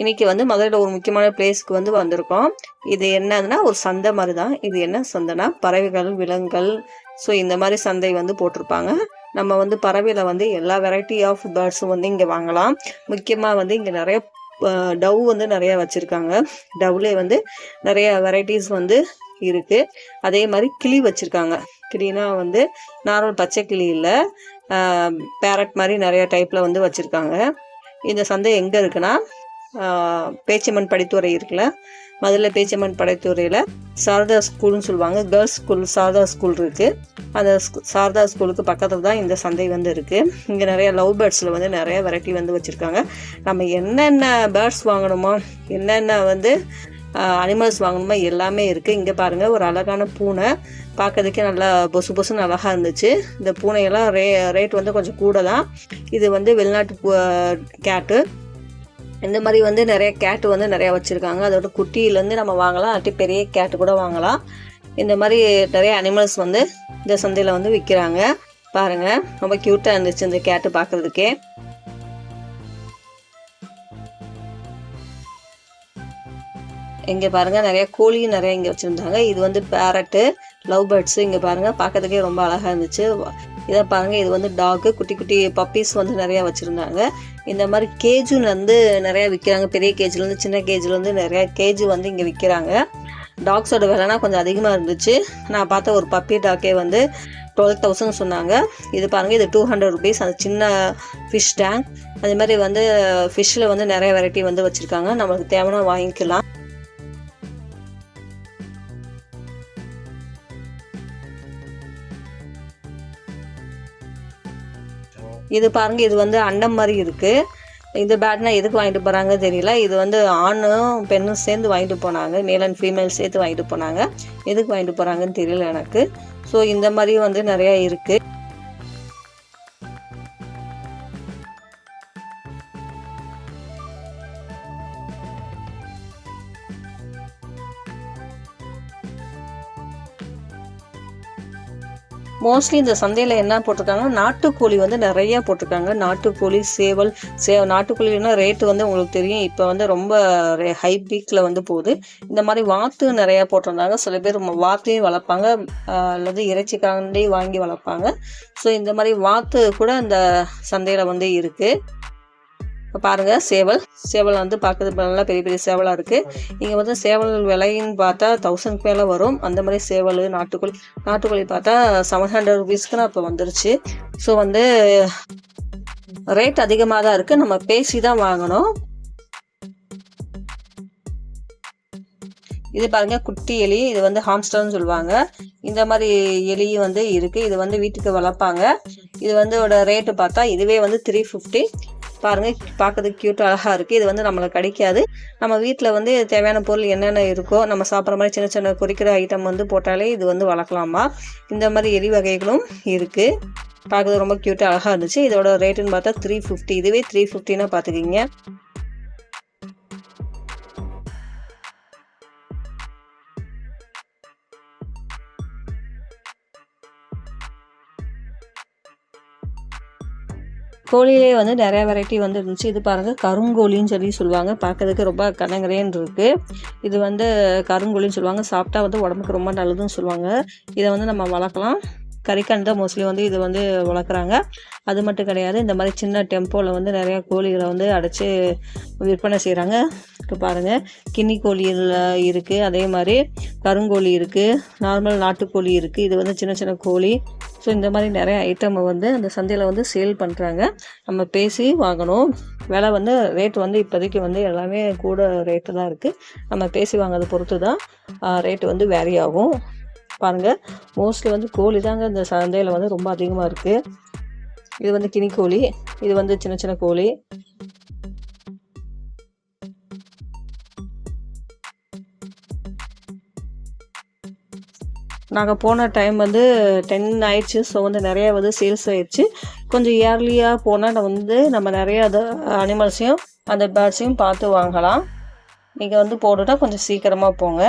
இன்னைக்கு வந்து மதுரையில் ஒரு முக்கியமான பிளேஸ்க்கு வந்து வந்திருக்கோம். இது என்னதுன்னா ஒரு சந்தை மாதிரி தான் இது என்ன சந்தைனா பறவைகள் விலங்குகள். ஸோ இந்த மாதிரி சந்தை வந்து போட்டிருப்பாங்க. நம்ம வந்து பறவையில் வந்து எல்லா வெரைட்டி ஆஃப் பேர்ட்ஸும் வந்து இங்கே வாங்கலாம். முக்கியமாக வந்து இங்கே நிறைய டவ் வந்து நிறைய வச்சுருக்காங்க. டவ்லேயே வந்து நிறைய வெரைட்டிஸ் வந்து இருக்குது அதே மாதிரி கிளி வச்சுருக்காங்க. கிளினா வந்து நார்மல் பச்சை கிளி இல்லை. பேரட் மாதிரி நிறைய டைப்பில் வந்து வச்சுருக்காங்க. இந்த சந்தை எங்கே இருக்குன்னா பேச்சம்மன் படித்துறை இருக்குல்ல? மதுரை பேச்சம்மன் படித்துறையில் சாரதா ஸ்கூல்னு சொல்லுவாங்க. கேர்ள்ஸ் ஸ்கூல் சாரதா ஸ்கூல் இருக்குது அந்த சாரதா ஸ்கூலுக்கு பக்கத்தில் தான் இந்த சந்தை வந்து இருக்குது இங்கே நிறைய லவ் பேர்ட்ஸில் வந்து நிறைய வெரைட்டி வந்து வச்சுருக்காங்க. நம்ம என்னென்ன பேர்ட்ஸ் வாங்கணுமோ என்னென்ன வந்து அனிமல்ஸ் வாங்கணுமோ எல்லாமே இருக்குது இங்கே பாருங்கள் ஒரு அழகான பூனை பார்க்கறதுக்கே நல்லா பொசு பொசுன்னு அழகாக இருந்துச்சு. இந்த பூனையெல்லாம் ரே ரேட் வந்து கொஞ்சம் கூட தான். இது வந்து வெளிநாட்டு கேட்டு இந்த மாதிரி வந்து நிறைய கேட்டு வந்து நிறைய வச்சுருக்காங்க. அதோட குட்டியிலேருந்து நம்ம வாங்கலாம். அல்லாட்டி பெரிய கேட்டு கூட வாங்கலாம். இந்த மாதிரி நிறைய அனிமல்ஸ் வந்து இந்த சந்தையில் வந்து விற்கிறாங்க பாருங்கள் ரொம்ப க்யூட்டாக இருந்துச்சு இந்த கேட்டு பார்க்குறதுக்கே இங்கே பாருங்கள் நிறைய கோழியும் நிறைய இங்கே வச்சுருந்தாங்க. இது வந்து பேரட்டு லவ் பேர்ட்ஸு இங்கே பாருங்கள் பார்க்கறதுக்கே ரொம்ப அழகாக இருந்துச்சு. இதை பாருங்கள் இது வந்து டாக்கு குட்டி குட்டி பப்பீஸ் வந்து நிறையா வச்சுருந்தாங்க. இந்த மாதிரி கேஜுன்னு வந்து நிறையா விற்கிறாங்க பெரிய கேஜ்லேருந்து சின்ன கேஜ்லேருந்து நிறையா கேஜ் வந்து இங்கே விற்கிறாங்க டாக்ஸோட விலைனா கொஞ்சம் அதிகமாக இருந்துச்சு. நான் பார்த்த ஒரு பப்பி டாக்கே வந்து டுவெல் தௌசண்ட் சொன்னாங்க. இது பாருங்கள் இது டூ ஹண்ட்ரட் ருபீஸ் அந்த சின்ன ஃபிஷ் டேங்க் அதே மாதிரி வந்து ஃபிஷ்ஷில் வந்து நிறைய வெரைட்டி வந்து வச்சுருக்காங்க. நம்மளுக்கு தேவைன்னா வாங்கிக்கலாம். இது பாருங்க இது வந்து அண்டம் மாதிரி இருக்கு. இந்த பேட்னா எதுக்கு வாங்கிட்டு போகிறாங்கன்னு தெரியல. இது வந்து ஆணும் பெண்ணும் சேர்ந்து வாங்கிட்டு போனாங்க. மேல் அண்ட் ஃபீமேல் சேர்த்து வாங்கிட்டு போனாங்க. எதுக்கு வாங்கிட்டு போகிறாங்கன்னு தெரியல எனக்கு. ஸோ இந்த மாதிரி வந்து நிறையா இருக்குது மோஸ்ட்லி இந்த சந்தையில் என்ன போட்டிருக்காங்க நாட்டுக்கோழி வந்து நிறையா போட்டிருக்காங்க. நாட்டுக்கோழி சேவல் சே நாட்டுக்கோழினா ரேட்டு வந்து உங்களுக்கு தெரியும். இப்போ வந்து ரொம்ப ஹை பீக்கில் வந்து போகுது. இந்த மாதிரி வாத்து நிறையா போட்டிருந்தாங்க. சில பேர் வாத்தையும் வளர்ப்பாங்க. அல்லது இறைச்சிக்காண்டி வாங்கி வளர்ப்பாங்க. ஸோ இந்த மாதிரி வாத்து கூட இந்த சந்தையில் வந்து இருக்குது இப்போ பாருங்கள் சேவல். சேவல் வந்து பார்க்கறதுக்கு நல்லா பெரிய பெரிய சேவலாக இருக்குது இங்கே வந்து சேவல் விலைன்னு பார்த்தா தௌசண்ட் மேலே வரும். அந்த மாதிரி சேவல் நாட்டுக்கோழி நாட்டுக்கோழி பார்த்தா செவன் ஹண்ட்ரட் ருபீஸ்க்கு நான் இப்போ வந்துருச்சு. ஸோ வந்து ரேட் அதிகமாக தான் இருக்குது நம்ம பேசி தான் வாங்கணும். இது பாருங்க குட்டி எலி. இது வந்து ஹாம்ஸ்டர்னு சொல்லுவாங்க. இந்த மாதிரி எலி வந்து இருக்கு. இது வந்து வீட்டுக்கு வளர்ப்பாங்க. இது வந்து ரேட்டு பார்த்தா இதுவே வந்து த்ரீ ஃபிஃப்டி பாருங்கள் பார்க்கறதுக்கு க்யூட் அழகாக இருக்குது இது வந்து நம்மளுக்கு கிடைக்காது. நம்ம வீட்டில் வந்து தேவையான பொருள் என்னென்ன இருக்கோ நம்ம சாப்பிட்ற மாதிரி சின்ன சின்ன குறிக்கிற ஐட்டம் வந்து போட்டாலே இது வந்து வளர்க்கலாமா? இந்த மாதிரி எரி வகைகளும் இருக்குது பார்க்கறது ரொம்ப க்யூட்டாக அழகாக இருந்துச்சு. இதோட ரேட்டுன்னு பார்த்தா த்ரீ ஃபிஃப்டி இதுவே த்ரீ ஃபிஃப்டினா பார்த்துக்கிங்க கோழியிலே வந்து நிறைய வெரைட்டி வந்து இருந்துச்சு இது பாருங்கள் கருங்கோழின்னு சொல்லி சொல்லுவாங்க. பார்க்கறதுக்கு ரொம்ப கனங்கரேன்னு இருக்குது இது வந்து கருங்கோழின்னு சொல்லுவாங்க. சாப்பிட்டா வந்து உடம்புக்கு ரொம்ப நல்லதுன்னு சொல்லுவாங்க. இதை வந்து நம்ம வளர்க்கலாம். கறிக்கன் தான் மோஸ்ட்லி வந்து இது வந்து வளர்க்குறாங்க. அது மட்டும் கிடையாது இந்த மாதிரி சின்ன டெம்போவில் வந்து நிறையா கோழிகளை வந்து அடைச்சி விற்பனை செய்கிறாங்க இருக்குது பாருங்கள் கின்னி கோழியில் இருக்குது அதே மாதிரி கருங்கோழி இருக்குது நார்மல் நாட்டுக்கோழி இருக்குது இது வந்து சின்ன சின்ன கோழி. ஸோ இந்த மாதிரி நிறைய ஐட்டம் வந்து அந்த சந்தையில் வந்து சேல் பண்ணுறாங்க நம்ம பேசி வாங்கணும். விலை வந்து ரேட் வந்து இப்போதைக்கு வந்து எல்லாமே கூட ரேட்டு தான் இருக்குது நம்ம பேசி வாங்குறதை பொறுத்து தான் ரேட்டு வந்து வேரி ஆகும். பாருங்கள் மோஸ்ட்லி வந்து கோழி தாங்க இந்த சந்தையில் வந்து ரொம்ப அதிகமாக இருக்குது இது வந்து கினி கோழி. இது வந்து சின்ன சின்ன கோழி. நாங்கள் போன டைம் வந்து டென் ஆயிடுச்சு. ஸோ வந்து நிறைய வந்து சேல்ஸ் ஆயிடுச்சு. கொஞ்சம் இயர்லியாக போனால் வந்து நம்ம நிறைய அது அனிமல்ஸையும் அந்த பேர்ட்ஸையும் பார்த்து வாங்கலாம். நீங்கள் வந்து போட்டுட்டா கொஞ்சம் சீக்கிரமாக போங்க.